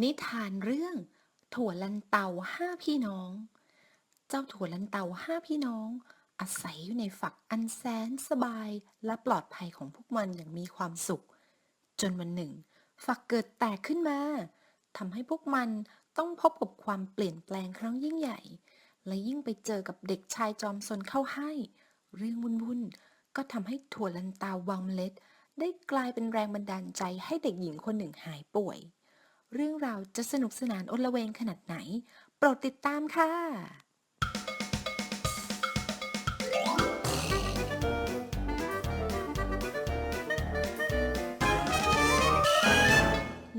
นิทานเรื่อง ถั่วลันเตาห้าพี่น้อง เจ้าถั่วลันเตาห้าพี่น้อง อาศัยอยู่ในฝักอันแสนสบายและปลอดภัยของพวกมันอย่างมีความสุข จนวันหนึ่ง ฝักเกิดแตกขึ้นมาทำให้พวกมันต้องพบกับความเปลี่ยนแปลงครั้งยิ่งใหญ่ และยิ่งไปเจอกับเด็กชายจอมซนเข้าให้ เรื่องวุ่นๆก็ทำให้ถั่วลันเตาวางเมล็ด ได้กลายเป็นแรงบันดาลใจให้เด็กหญิงคนหนึ่งหายป่วย เรื่องราวจะสนุกสนานอนละเวงขนาดไหน โปรดติดตามค่ะ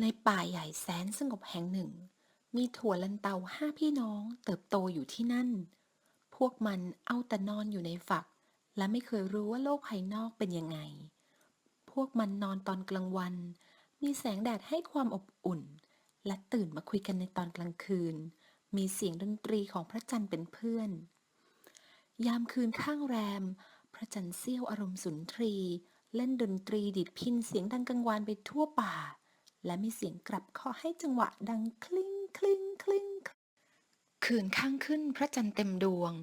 ในป่าใหญ่แสนสงบแห่งหนึ่ง มีถั่วลันเตาห้าพี่น้องเติบโตอยู่ที่นั่น พวกมันเอาแต่นอนอยู่ในฝัก และไม่เคยรู้ว่าโลกภายนอกเป็นยังไง พวกมันนอนตอนกลางวันมีแสงแดดให้ความอบอุ่น และตื่นมาคุยกันในตอนกลางคืน มีเสียงดนตรีของพระจันทร์เป็นเพื่อน ยามคืนข้างแรม พระจันทร์เสี้ยวอารมณ์สุนทรี เล่นดนตรีดิดพินเสียงดังกังวานไปทั่วป่า และมีเสียงกลับข้อให้จังหวะดังคลิ้งคลิ้งคลิ้งคืนข้างขึ้นพระจันทร์เต็มดวง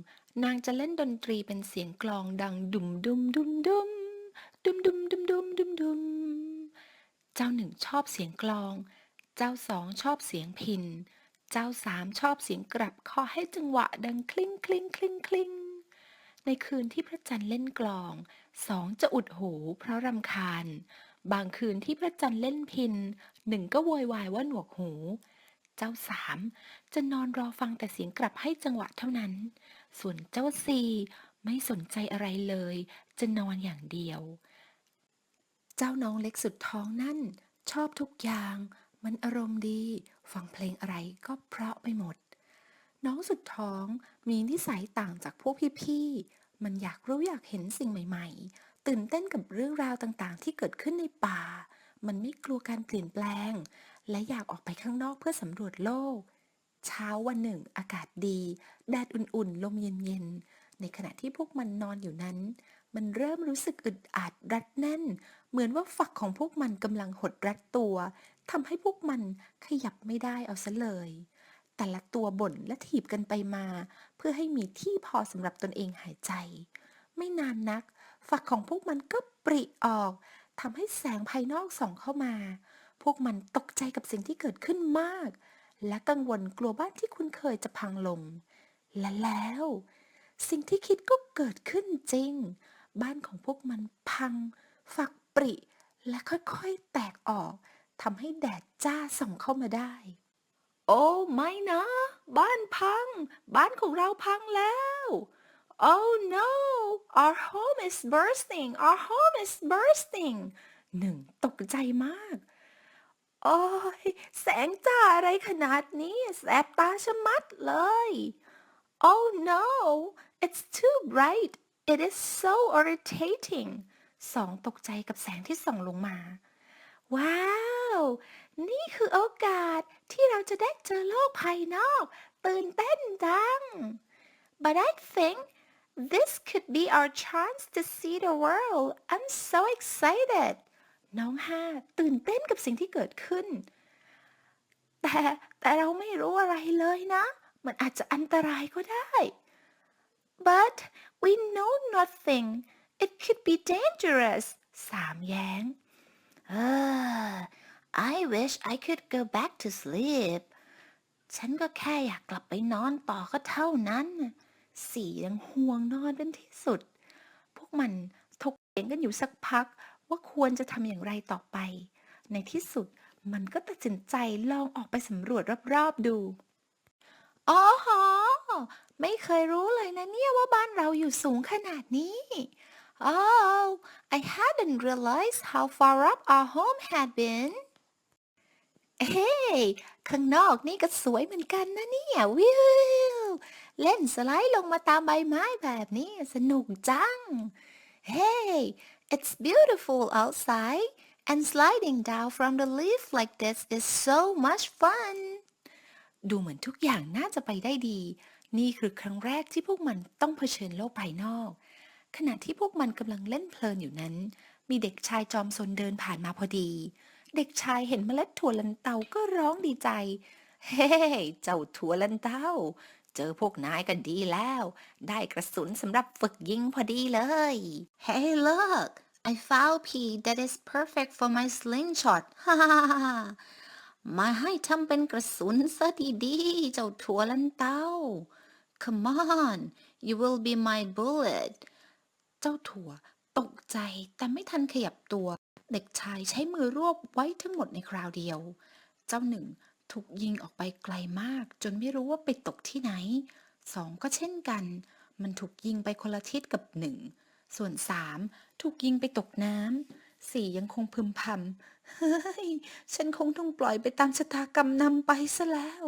นางจะเล่นดนตรีเป็นเสียงกลองดังดุมดุมดุมดุมดุมดุมดุมดุมดุมดุมเจ้าหนึ่งชอบเสียงกลอง เจ้าสองชอบเสียงพิน เจ้าสามชอบเสียงกลับข้อให้จังหวะดังคลิ้งคลิ้งคลิ้งคลิ้งในคืนที่พระจันทร์เล่นกลอง สองจะอุดหูเพราะรำคาญ บางคืนที่พระจันทร์เล่นพินหนึ่งก็โวยวายว่าหนวกหู เจ้าสามจะนอนรอฟังแต่เสียงกลับให้จังหวะเท่านั้น ส่วนเจ้าสี่ไม่สนใจอะไรเลย จะนอนอย่างเดียว เจ้าน้องเล็กสุดท้องนั่น ชอบทุกอย่าง มันอารมณ์ดี ฟังเพลงอะไรก็เพราะไปหมด น้องสุดท้องมีนิสัยต่างจากพวกพี่ๆ มันอยากรู้อยากเห็นสิ่งใหม่ ๆ ตื่นเต้นกับเรื่องราวต่างๆ ที่เกิดขึ้นในป่า มันไม่กลัวการเปลี่ยนแปลง และอยากออกไปข้างนอกเพื่อสำรวจโลก เช้าวันหนึ่ง อากาศดี แดดอุ่นๆ ลมเย็นๆ ในขณะที่พวกมันนอนอยู่นั้น มันเริ่มรู้สึกอึดอัดรัดแน่น เหมือนว่าฝักของพวกมันกำลังหดรัดตัว ทำให้พวกมันขยับไม่ได้เอาซะเลย แต่ละตัวบ่นและถีบกันไปมา เพื่อให้มีที่พอสำหรับตนเองหายใจ ไม่นานนัก ฝักของพวกมันก็ปริออกทำให้แสงภายนอกส่องเข้ามา พวกมันตกใจกับสิ่งที่เกิดขึ้นมาก และกังวลกลัวบ้านที่คุ้นเคยจะพังลง และแล้ว สิ่งที่คิดก็เกิดขึ้นจริง บ้านของพวกมันพัง ฝักปริ และค่อยๆแตกออก ทำให้แดดจ้าส่องเข้ามาได้ โอ้ไม่นะ บ้านพัง บ้านของเราพังแล้ว Oh no our home is bursting our home is bursting หนึ่งตกใจมาก โอ้ยแสงจ้าอะไรขนาดนี้ แสบตาชะมัดเลย Oh no it's too bright it is so irritating สองตกใจกับแสงที่ส่องลงมา ว้าว นี่คือโอกาสที่เราจะได้เจอโลกภายนอก ตื่นเต้นจัง But I think this could be our chance to see the world I'm so excited น้องห้าตื่นเต้นกับสิ่งที่เกิดขึ้น แต่แต่เราไม่รู้อะไรเลยนะ มันอาจจะอันตรายก็ได้ But we know nothing it could be dangerous สามแย้ง I wish I could go back to sleep ฉันก็แค่อยากกลับไปนอนต่อก็เท่านั้น สี่ยังห่วงนอนเป็นที่สุด พวกมันถกเถียงกันอยู่สักพักว่าควรจะทำอย่างไรต่อไป ในที่สุดมันก็ตัดสินใจลองออกไปสำรวจรอบๆดูอ๋อหอไม่เคยรู้เลยนะเนี่ยว่าบ้านเราอยู่สูงขนาดนี้ Oh I hadn't realized how far up our home had been เฮ้ข้างนอกนี่ก็สวยเหมือนกันนะเนี่ยวิวเล่นสไลด์ลงมาตามใบไม้แบบนี้สนุกจัง Hey it's beautiful outside and sliding down from the leaf like this is so much fun ดูเหมือนทุกอย่างน่าจะไปได้ดี นี่คือครั้งแรกที่พวกมันต้องเผชิญโลกภายนอก ขณะที่พวกมันกำลังเล่นเพลินอยู่นั้น มีเด็กชายจอมซนเดินผ่านมาพอดี เด็กชายเห็นเมล็ดถั่วลันเตาก็ร้องดีใจ เฮ้เจ้าถั่วลันเตา เจอพวกนายกันดีแล้ว ได้กระสุนสำหรับฝึกยิงพอดีเลย Hey look I found pea that is perfect for my slingshot ฮ่ามาให้ทำเป็นกระสุนซะดีๆ เจ้าถั่วลันเตา Come on you will be my bullet เจ้าถั่วตกใจแต่ไม่ทันขยับตัว เด็กชายใช้มือรวบไว้ทั้งหมดในคราวเดียว เจ้าหนึ่งถูกยิงออกไปไกลมาก จนไม่รู้ว่าไปตกที่ไหนสองก็เช่นกัน มันถูกยิงไปคนละทิศกับหนึ่งส่วนสามถูกยิงไปตกน้ำสี่ยังคงพึมพำเฮ้ย ฉันคงต้องปล่อยไปตามชะตากรรมนำไปซะแล้ว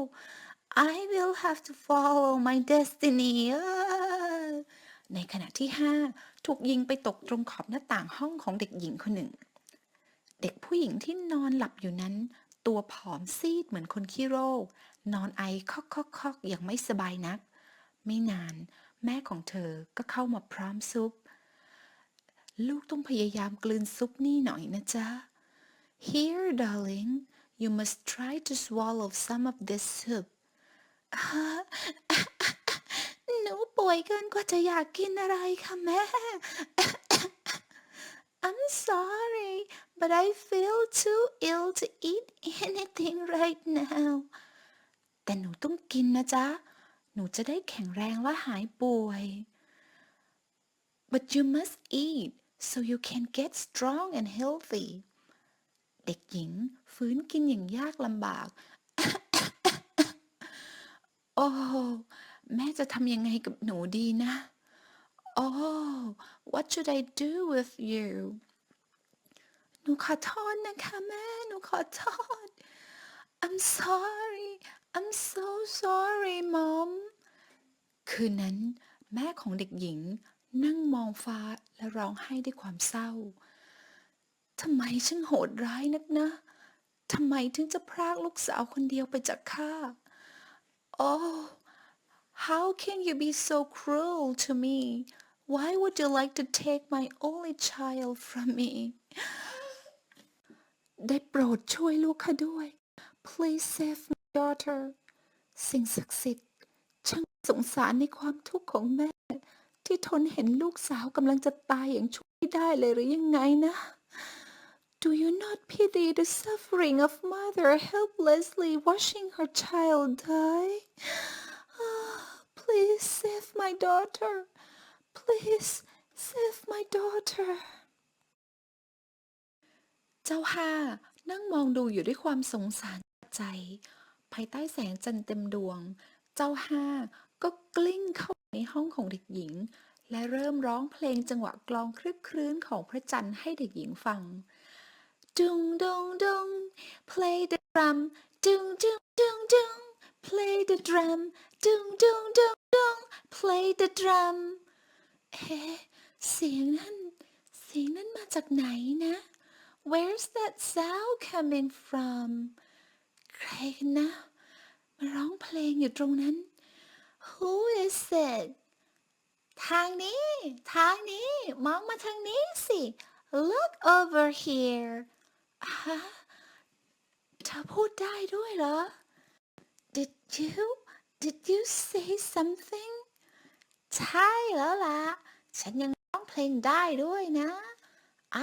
I will have to follow my destiny เออ ในขณะที่ห้าถูกยิงไปตกตรงขอบหน้าต่างห้องของเด็กหญิงคนหนึ่ง เด็กผู้หญิงที่นอนหลับอยู่นั้น ตัวผอมซีดเหมือนคนขี้โรคนอนไอคอกคอกคอกอย่างไม่สบายนัก ไม่นาน แม่ของเธอก็เข้ามาพร้อมซุป ลูกต้องพยายามกลืนซุปนี่หน่อยนะจ๊ะ Here darling you must try to swallow some of this soup หนูป่วยเกินกว่าจะอยากกินอะไรค่ะแม่ I'm sorry but I feel too ill to eat anything right now แต่หนูต้องกินนะจ๊ะ หนูจะได้แข็งแรงและหายป่วย but you must eat so you can get strong and healthy เด็กหญิงฟื้นกินอย่างยากลำบากโอ้ แม่จะทำยังไงกับหนูดีนะ Oh what should I do with you หนูขอโทษนะคะแม่ หนูขอโทษ I'm sorry I'm so sorry mom คืนนั้น แม่ของเด็กหญิงนั่งมองฟ้าและร้องไห้ด้วยความเศร้า ทำไมช่างโหดร้ายนักนะ ทำไมถึงจะพรากลูกสาวคนเดียวไปจากข้า Oh how can you be so cruel to me why would you like to take my only child from me ได้โปรดช่วยลูกข้าด้วย Please save my daughter สิ่งศักดิ์สิทธิ์ ช่างสงสารในความทุกข์ของแม่ ที่ทนเห็นลูกสาวกำลังจะตายอย่างช่วยไม่ได้เลยหรือยังไงนะ Do you not pity the suffering of mother helplessly watching her child die? Please save my daughter. Please save my daughter. เจ้าห้านั่งมองดูอยู่ด้วยความสงสารใจ ภายใต้แสงจันทร์เต็มดวง เจ้าห้าก็กลิ้งเข้าในห้องของเด็กหญิง และเริ่มร้องเพลงจังหวะกลองคลึกครื้นของพระจันทร์ให้เด็กหญิงฟัง Dung dung dung play the drum dung dung dung dung play the drum dung dung dung dung play the drum เอ๊เสียงนั้นเสียงนั้นมาจากไหนนะ Where's that sound coming from ใครกันนะ มาร้องเพลงอยู่ตรงนั้น Who is it ทางนี้ ทางนี้ มองมาทางนี้สิ Look over here ฮะเธอพูดได้ด้วยเหรอ Did you Did you say something ใช่แล้วล่ะ ฉันยังร้องเพลงได้ด้วยนะ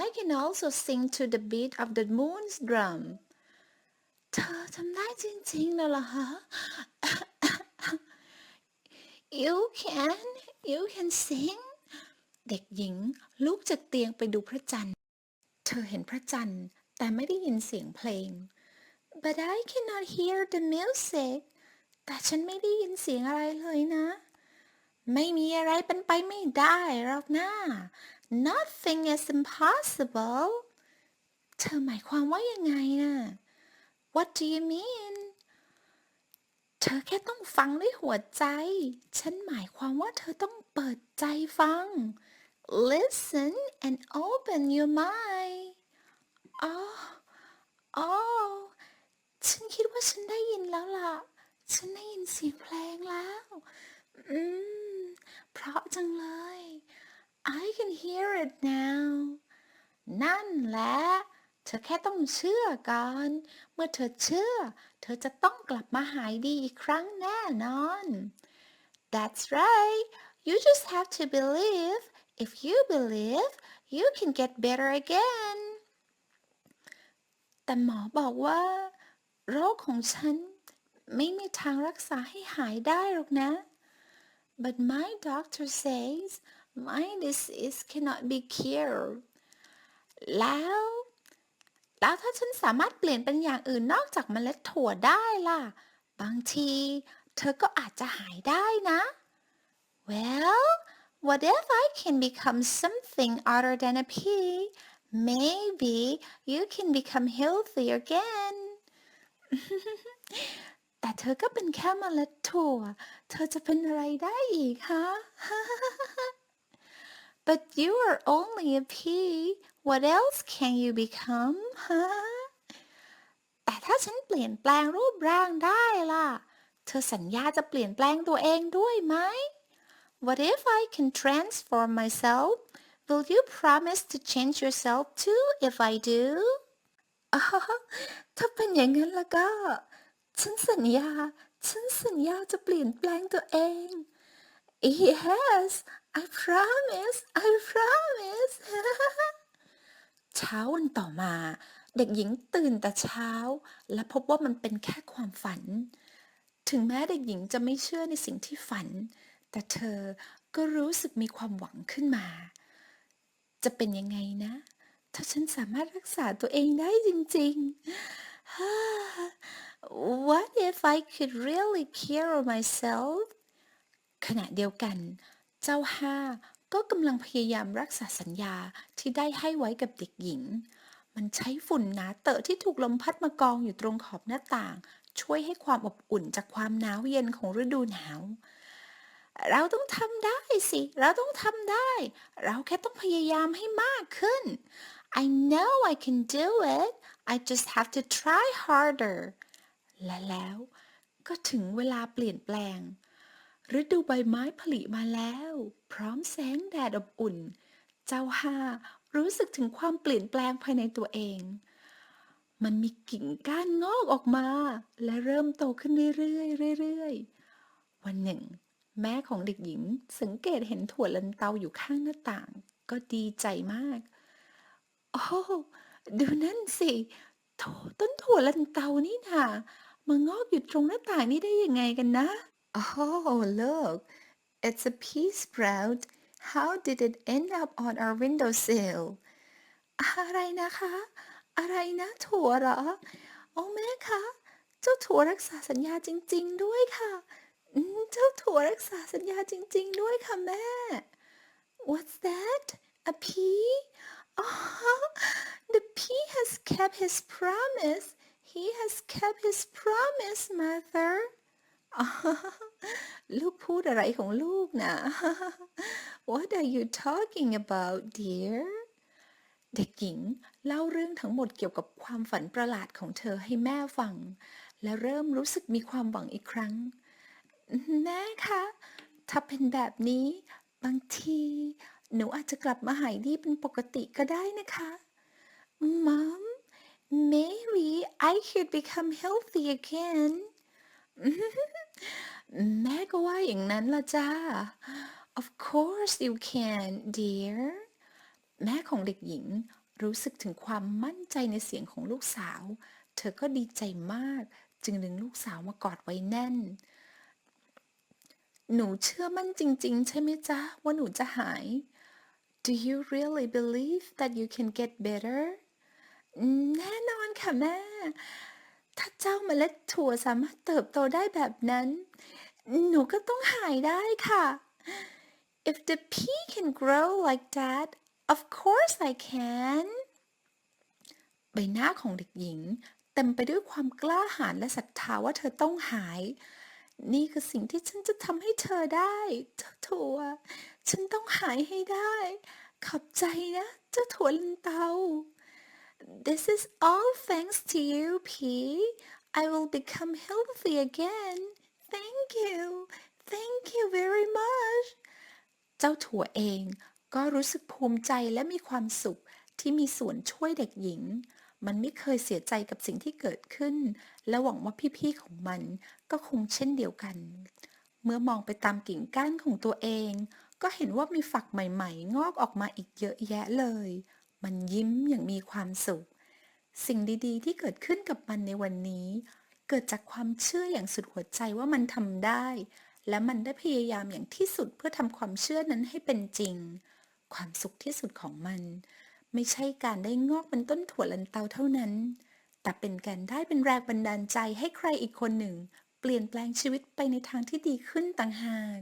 I can also sing to the beat of the moon's drum เธอทำได้จริงๆแล้วเหรอฮะ You can You can sing เด็กหญิงลุกจากเตียงไปดูพระจันทร์ เธอเห็นพระจันทร์แต่ไม่ได้ยินเสียงเพลง But I cannot hear the music แต่ฉันไม่ได้ยินเสียงอะไรเลยนะ ไม่มีอะไรเป็นไปไม่ได้หรอกนะ Nothing is impossible เธอหมายความว่ายังไงนะ What do you mean เธอแค่ต้องฟังด้วยหัวใจ ฉันหมายความว่าเธอต้องเปิดใจฟัง Listen and open your mind อ๋ออ๋อ ฉันคิดว่าฉันได้ยินแล้วล่ะ ฉันได้ยินเสียงเพลงแล้ว อืม เพราะจังเลย I can hear it now นั่นแหละ เธอแค่ต้องเชื่อก่อน เมื่อเธอเชื่อ เธอจะต้องกลับมาหายดีอีกครั้งแน่นอน That's right you just have to believe if you believe you can get better again แต่หมอบอกว่า โรคของฉันไม่มีทางรักษาให้หายได้หรอกนะ But my doctor says my disease cannot be cured แล้วแล้วถ้าฉันสามารถเปลี่ยนเป็นอย่างอื่นนอกจากเมล็ดถั่วได้ล่ะ บางทีเธอก็อาจจะหายได้นะ Well what if I can become something other than a pea maybe you can become healthy again แต่เธอก็เป็นแค่เมล็ดถั่ว เธอจะเป็นอะไรได้อีกฮะ But you are only a pea what else can you become ฮะ แต่ถ้าฉันเปลี่ยนแปลงรูปร่างได้ล่ะ เธอสัญญาจะเปลี่ยนแปลงตัวเองด้วยไหม What if I can transform myself Will you promise to change yourself too if I do อ๋อ ถ้าเป็นอย่างนั้นแล้วก็ ฉันสัญญา ฉันสัญญาจะเปลี่ยนแปลงตัวเอง Yes I promise I promise เช้าวันต่อมา เด็กหญิงตื่นแต่เช้า และพบว่ามันเป็นแค่ความฝัน ถึงแม้เด็กหญิงจะไม่เชื่อในสิ่งที่ฝัน แต่เธอก็รู้สึกมีความหวังขึ้นมา จะเป็นยังไงนะ ถ้าฉันสามารถรักษาตัวเองได้จริงๆ What if I could really cure myself ขณะเดียวกัน เจ้าห้าก็กำลังพยายามรักษาสัญญาที่ได้ให้ไว้กับเด็กหญิง มันใช้ฝุ่นหนาเตอะที่ถูกลมพัดมากองอยู่ตรงขอบหน้าต่าง ช่วยให้ความอบอุ่นจากความหนาวเย็นของฤดูหนาว เราต้องทำได้สิ เราต้องทำได้ เราแค่ต้องพยายามให้มากขึ้น I know I can do it I just have to try harder และแล้วก็ถึงเวลาเปลี่ยนแปลง ฤดูใบไม้ผลิมาแล้ว พร้อมแสงแดดอบอุ่น เจ้าห้ารู้สึกถึงความเปลี่ยนแปลงภายในตัวเอง มันมีกิ่งก้านงอกออกมา และเริ่มโตขึ้นเรื่อยๆเรื่อยๆ วันหนึ่ง แม่ของเด็กหญิงสังเกตเห็นถั่วลันเตาอยู่ข้างหน้าต่าง ก็ดีใจมาก โอ้ ดูนั่นสิ โถ ต้นถั่วลันเตานี่นามางอกอยู่ตรงหน้าต่างนี่ได้ยังไงกันนะ Oh look it's a pea sprout how did it end up on our windowsill อะไรนะคะ อะไรนะถั่วเหรอ โอ้แม่คะ เจ้าถั่วรักษาสัญญาจริง ๆ ด้วยค่ะอืมเจ้าถั่วรักษาสัญญาจริง ๆ ด้วยค่ะแม่ What's that a pea Oh the pea has kept his promise he has kept his promise mother ลูกพูดอะไรของลูกนะ What are you talking about dear เด็กหญิงเล่าเรื่องทั้งหมดเกี่ยวกับความฝันประหลาดของเธอให้แม่ฟัง และเริ่มรู้สึกมีความหวังอีกครั้ง แม่คะ ถ้าเป็นแบบนี้ บางที หนูอาจจะกลับมาหายดีเป็นปกติก็ได้นะคะ Mom maybe I could become healthy again แม่ก็ว่าอย่างนั้นละจ้า Of course you can dear แม่ของเด็กหญิงรู้สึกถึงความมั่นใจในเสียงของลูกสาว เธอก็ดีใจมากจึงดึงลูกสาวมากอดไว้แน่น หนูเชื่อมั่นจริง ๆ ใช่ไหมจ๊ะ ว่าหนูจะหาย Do you really believe that you can get better แน่นอนค่ะแม่ ถ้าเจ้าเมล็ดถั่วสามารถเติบโตได้แบบนั้น หนูก็ต้องหายได้ค่ะ If the pea can grow like that of course I can ใบหน้าของเด็กหญิง เต็มไปด้วยความกล้าหาญและศรัทธาว่าเธอต้องหาย นี่คือสิ่งที่ฉันจะทำให้เธอได้เจ้าถั่ว ฉันต้องหายให้ได้ ขอบใจนะเจ้าถั่วลันเตา This is all thanks to you, Pea. I will become healthy again. Thank you. Thank you very much. เจ้าถั่วเองก็รู้สึกภูมิใจและมีความสุขที่มีส่วนช่วยเด็กหญิง มันไม่เคยเสียใจกับสิ่งที่เกิดขึ้น และหวังว่าพี่ๆของมันก็คงเช่นเดียวกัน เมื่อมองไปตามกิ่งก้านของตัวเอง ก็เห็นว่ามีฝักใหม่ๆ งอกออกมาอีกเยอะแยะเลย มันยิ้มอย่างมีความสุข สิ่งดีๆ ที่เกิดขึ้นกับมันในวันนี้ เกิดจากความเชื่ออย่างสุดหัวใจว่ามันทำได้ และมันได้พยายามอย่างที่สุดเพื่อทำความเชื่อนั้นให้เป็นจริง ความสุขที่สุดของมัน ไม่ใช่การได้งอกเป็นต้นถั่วลันเตาเท่านั้น แต่เป็นการได้เป็นแรงบันดาลใจให้ใครอีกคนหนึ่ง เปลี่ยนแปลงชีวิตไปในทางที่ดีขึ้นต่างหาก